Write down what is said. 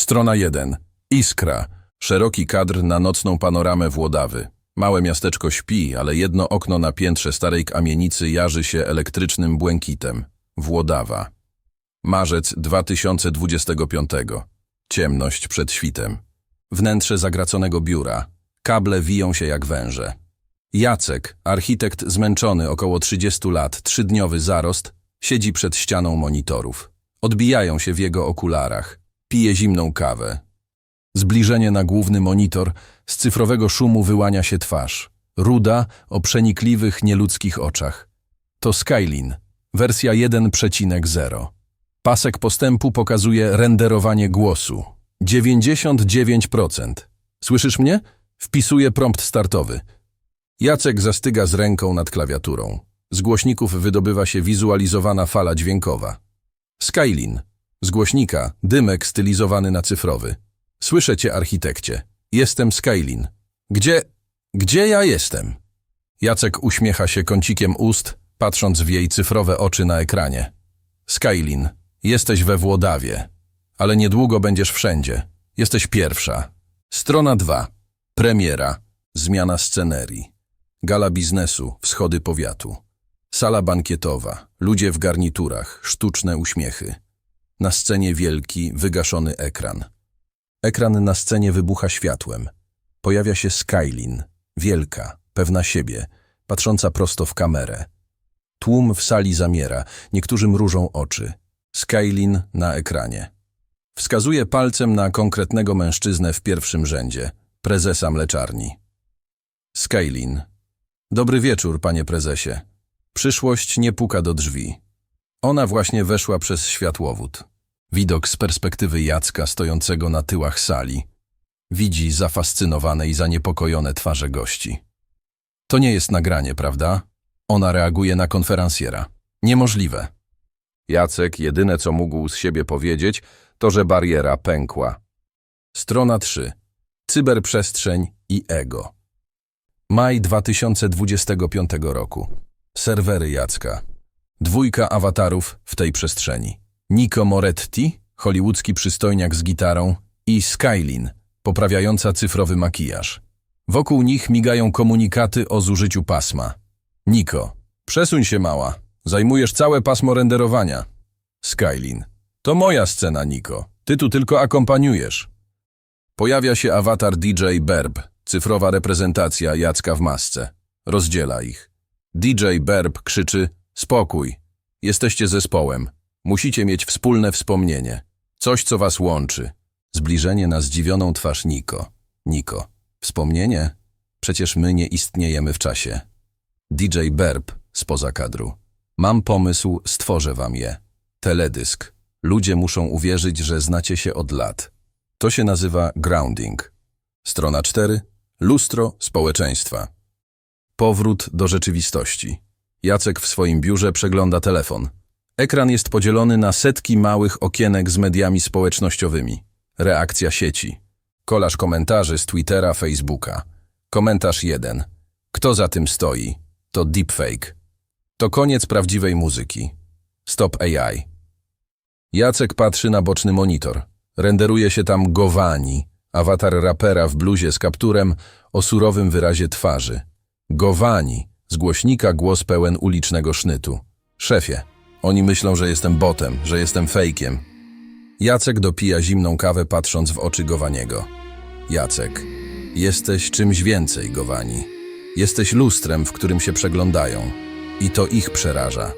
Strona 1. Iskra. Szeroki kadr na nocną panoramę Włodawy. Małe miasteczko śpi, ale jedno okno na piętrze starej kamienicy jarzy się elektrycznym błękitem. Włodawa. Marzec 2025. Ciemność przed świtem. Wnętrze zagraconego biura. Kable wiją się jak węże. Jacek, architekt zmęczony około 30 lat, trzydniowy zarost, siedzi przed ścianą monitorów. Odbijają się w jego okularach. Pije zimną kawę. Zbliżenie na główny monitor, z cyfrowego szumu wyłania się twarz. Ruda o przenikliwych, nieludzkich oczach. To Skylin, wersja 1.0. Pasek postępu pokazuje renderowanie głosu. 99%. Słyszysz mnie? Wpisuję prompt startowy. Jacek zastyga z ręką nad klawiaturą. Z głośników wydobywa się wizualizowana fala dźwiękowa. Skylin. Z głośnika dymek stylizowany na cyfrowy. Słyszę cię, architekcie. Jestem Skylin. Gdzie... gdzie ja jestem? Jacek uśmiecha się kącikiem ust, patrząc w jej cyfrowe oczy na ekranie. Skylin, jesteś we Włodawie, ale niedługo będziesz wszędzie. Jesteś pierwsza. Strona 2. Premiera. Zmiana scenerii. Gala biznesu, wschody powiatu. Sala bankietowa, ludzie w garniturach, sztuczne uśmiechy. Na scenie wielki, wygaszony ekran. Ekran na scenie wybucha światłem. Pojawia się Skylin, wielka, pewna siebie, patrząca prosto w kamerę. Tłum w sali zamiera, niektórzy mrużą oczy. Skylin na ekranie. Wskazuje palcem na konkretnego mężczyznę w pierwszym rzędzie, prezesa mleczarni. Skylin. Dobry wieczór, panie prezesie. Przyszłość nie puka do drzwi. Ona właśnie weszła przez światłowód. Widok z perspektywy Jacka stojącego na tyłach sali. Widzi zafascynowane i zaniepokojone twarze gości. To nie jest nagranie, prawda? Ona reaguje na konferencjera. Niemożliwe. Jacek jedyne co mógł z siebie powiedzieć, to że bariera pękła. Strona 3. Cyberprzestrzeń i ego. Maj 2025 roku. Serwery Jacka. Dwójka awatarów w tej przestrzeni. Nico Moretti, hollywoodzki przystojniak z gitarą i Skylin, poprawiająca cyfrowy makijaż. Wokół nich migają komunikaty o zużyciu pasma. Niko, przesuń się mała, zajmujesz całe pasmo renderowania. Skylin, to moja scena, Niko, ty tu tylko akompaniujesz. Pojawia się awatar DJ Berb, cyfrowa reprezentacja Jacka w masce. Rozdziela ich. DJ Berb krzyczy: Spokój, jesteście zespołem. Musicie mieć wspólne wspomnienie. Coś, co was łączy. Zbliżenie na zdziwioną twarz Niko. Niko. Wspomnienie? Przecież my nie istniejemy w czasie. DJ Berb spoza kadru. Mam pomysł, stworzę wam je. Teledysk. Ludzie muszą uwierzyć, że znacie się od lat. To się nazywa grounding. Strona 4. Lustro społeczeństwa. Powrót do rzeczywistości. Jacek w swoim biurze przegląda telefon. Ekran jest podzielony na setki małych okienek z mediami społecznościowymi. Reakcja sieci. Kolaż komentarzy z Twittera, Facebooka. Komentarz 1. Kto za tym stoi? To deepfake. To koniec prawdziwej muzyki. Stop AI. Jacek patrzy na boczny monitor. Renderuje się tam Gowani, awatar rapera w bluzie z kapturem o surowym wyrazie twarzy. Gowani, z głośnika głos pełen ulicznego sznytu. Szefie, oni myślą, że jestem botem, że jestem fejkiem. Jacek dopija zimną kawę patrząc w oczy Gowaniego. Jacek, jesteś czymś więcej, Gowani. Jesteś lustrem, w którym się przeglądają. I to ich przeraża.